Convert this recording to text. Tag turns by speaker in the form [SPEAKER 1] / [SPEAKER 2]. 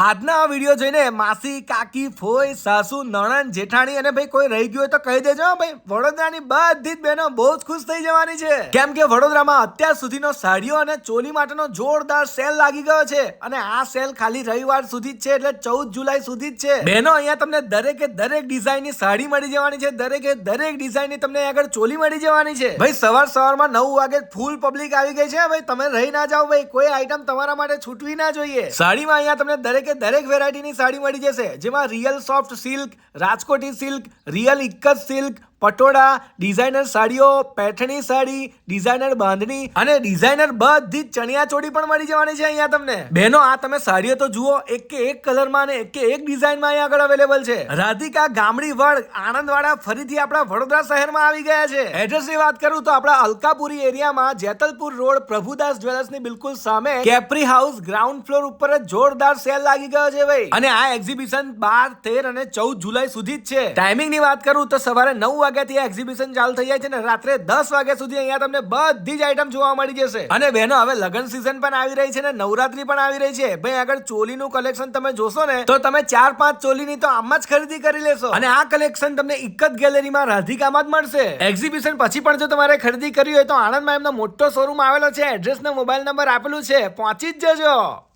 [SPEAKER 1] આજના આ વીડિયો જોઈને માસી, કાકી, ફોઈ, સાસુ, નણંદ, જેઠાણી અને ભાઈ કોઈ રહી ગયું હોય તો કહી દેજો, ભાઈ. વડોદરાની બધી જ બહેનો બહુ જ ખુશ થઈ જવાની છે. કેમ કે વડોદરામાં અત્યાર સુધીનો સાડીઓ અને ચોલી માટેનો જોરદાર સેલ લાગી ગયો છે અને આ સેલ ખાલી રવિવાર સુધી જ છે એટલે ચૌદ જુલાઈ સુધી જ છે. બહેનો, અહીંયા તમને દરેકે દરેક ડિઝાઇનની સાડી મળી જવાની છે, દરેકે દરેક ડિઝાઇનની તમને આગળ ચોલી મળી જવાની છે. ભાઈ, સવાર સવારમાં નવ વાગે ફૂલ પબ્લિક આવી ગઈ છે, ભાઈ. તમે રહી ના જાઓ, ભાઈ. કોઈ આઈટમ તમારા માટે છૂટવી ના જોઈએ. સાડીમાં અહીંયા તમને દરેકે દરેક વેરાયટીની સાડી મળી જશે. જેમાં real soft silk Rajkoti silk real ikat silk Patola, designer સાડીઓ પેઠણી સાડી, ડિઝાઇનર બાંધણી અને ડિઝાઇનર બધી જ ચણિયા ચોળી પણ મળી જવાની છે અહીંયા તમને. બહેનો, આ તમે સાડીઓ તો જુઓ, એક કે એક કલરમાં અને એક કે એક ડિઝાઇનમાં અહીંયા આગળ અવેલેબલ છે. રાધિકા ગામડી વડ, આણંદવાડા ફરીથી આપણા વડોદરા શહેરમાં આવી ગયા છે. એડ્રેસની વાત કરું તો આપણા અલકાપુરી એરિયામાં જેતલપુર રોડ પ્રભુદાસ જ્વેલર્સની બિલકુલ સામે કેપ્રી હાઉસ ગ્રાઉન્ડ ફ્લોર ઉપર જ જોરદાર સેલ લાગી ગયો છે ભાઈ. અને આ એક્ઝિબિશન બાર, તેર અને ચૌદ જુલાઈ સુધી જ છે. ટાઈમિંગની વાત કરું તો સવારે નવ વાગ્યાથી એક્ઝિબિશન ચાલુ થઈ જાય છે ને રાત્રે દસ વાગ્યા સુધી અહીંયા તમને બધી જ આઈટમ જોવા મળી જશે. અને બહેનો, હવે લગ્ન સિઝન પણ આવી રહી છે ને નવરાત્રી પણ આવી રહી છે. ભાઈ, આગળ ચોલીનું કલેક્શન તમે જોશો ને, તો તમે ચાર પાંચ ચોલીની તો આમ જ ખરીદી કરી લેશો. અને આ કલેક્શન તમને એક જ ગેલેરીમાં રાધિકામાં જ મળશે. એક્ઝિબિશન પછી પણ જો તમારે ખરીદી કરવી હોય તો આણંદમાં એમનો મોટો શોરૂમ આવેલો છે. એડ્રેસ ને મોબાઈલ નંબર આપેલું છે. પહોંચી જ જજો.